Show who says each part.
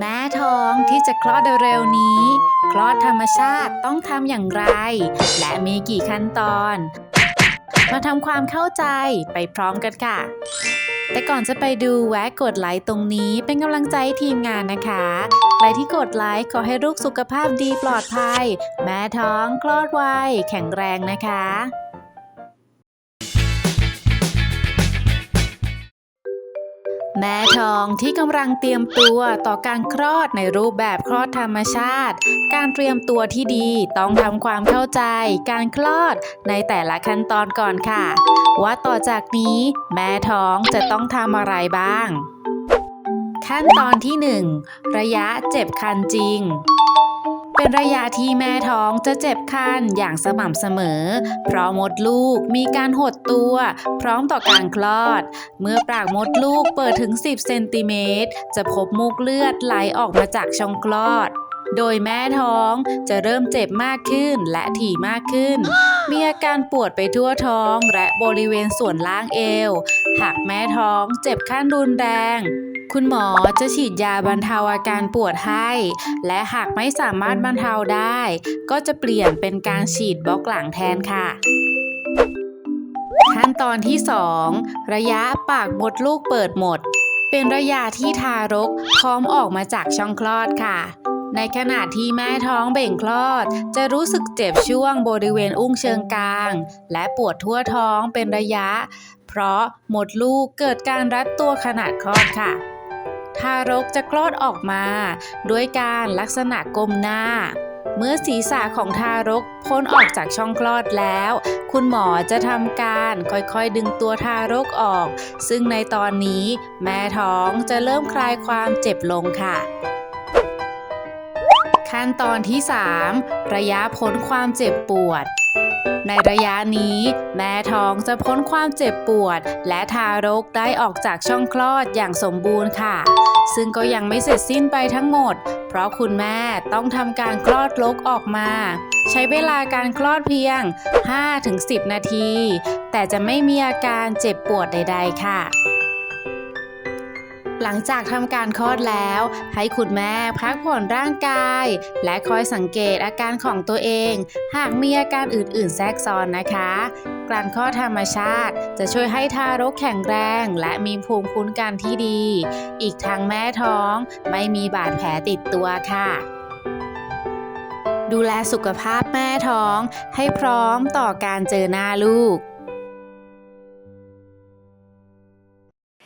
Speaker 1: แม่ท้องที่จะคลอดเร็วๆนี้ คลอดธรรมชาติต้องทำอย่างไร และมีกี่ขั้นตอน มาทำความเข้าใจไปพร้อมกันค่ะ แต่ก่อนจะไปดูแวะกดไลค์ตรงนี้เป็นกำลังใจทีมงานนะคะใครที่กดไลค์ขอให้ลูกสุขภาพดีปลอดภัย แม่ท้องคลอดไวแข็งแรงนะคะ แม่ท้องที่กำลังเตรียมตัวต่อการคลอดในรูปแบบคลอดธรรมชาติ การเตรียมตัวที่ดีต้องทำความเข้าใจ การคลอดในแต่ละขั้นตอนก่อนค่ะ ว่าต่อจากนี้แม่ท้องจะต้องทำอะไรบ้าง ขั้นตอนที่ 1 ระยะเจ็บคันจริง เป็นระยะที่แม่ท้องจะเจ็บคันอย่างสม่ำเสมอ เพราะมดลูกมีการหดตัว พร้อมต่อการคลอด เมื่อปากมดลูกเปิดถึง 10 เซนติเมตรจะพบมูกเลือดไหลออกมาจากช่องคลอด โดยแม่ท้องจะเริ่มเจ็บมากขึ้นและถี่มากขึ้น มีอาการปวดไปทั่วท้องและบริเวณส่วนล่างเอว หากแม่ท้องเจ็บขั้นรุนแรง คุณหมอจะฉีดยาบรรเทาอาการปวดให้ และหากไม่สามารถบรรเทาได้ ก็จะเปลี่ยนเป็นการฉีดบล็อกหลังแทนค่ะขั้นตอนที่ 2 ระยะปากมดลูกเปิดหมด เป็นระยะที่ทารกพร้อมออกมาจากช่องคลอดค่ะ ในขณะที่แม่ท้องเบ่งคลอด จะรู้สึกเจ็บช่วงบริเวณอุ้งเชิงกราง และปวดทั่วท้องเป็นระยะ เพราะหมดลูกเกิดการรัดตัวขนาดคลอดค่ะ ทารกจะคลอดออกมาด้วยการลักษณะก้มหน้า เมื่อศีรษะของทารกพ้นออกจากช่องคลอดแล้ว คุณหมอจะทำการค่อยๆดึงตัวทารกออก ซึ่งในตอนนี้แม่ท้องจะเริ่มคลายความเจ็บลงค่ะ ขั้นตอนที่ 3 ระยะพ้นความเจ็บปวด ในระยะนี้ แม่ท้องจะพ้นความเจ็บปวด และทารกได้ออกจากช่องคลอดอย่างสมบูรณ์ค่ะ ซึ่งก็ยังไม่เสร็จสิ้นไปทั้งหมด เพราะคุณแม่ต้องทำการคลอดลกออกมา ใช้เวลาการคลอดเพียง 5-10 นาที แต่จะไม่มีอาการเจ็บปวดใด ๆ ค่ะ หลังจากทำการคลอดแล้ว ให้คุณแม่พักผ่อนร่างกาย และคอยสังเกตอาการของตัวเอง หากมีอาการอื่นๆ แทรกซ้อนนะคะ การคลอดธรรมชาติจะช่วยให้ทารกแข็งแรงและมีภูมิคุ้มกันที่ดี อีกทั้งแม่ท้องไม่มีบาดแผลติดตัวค่ะดูแลสุขภาพแม่ท้องให้พร้อมต่อการเจอหน้าลูก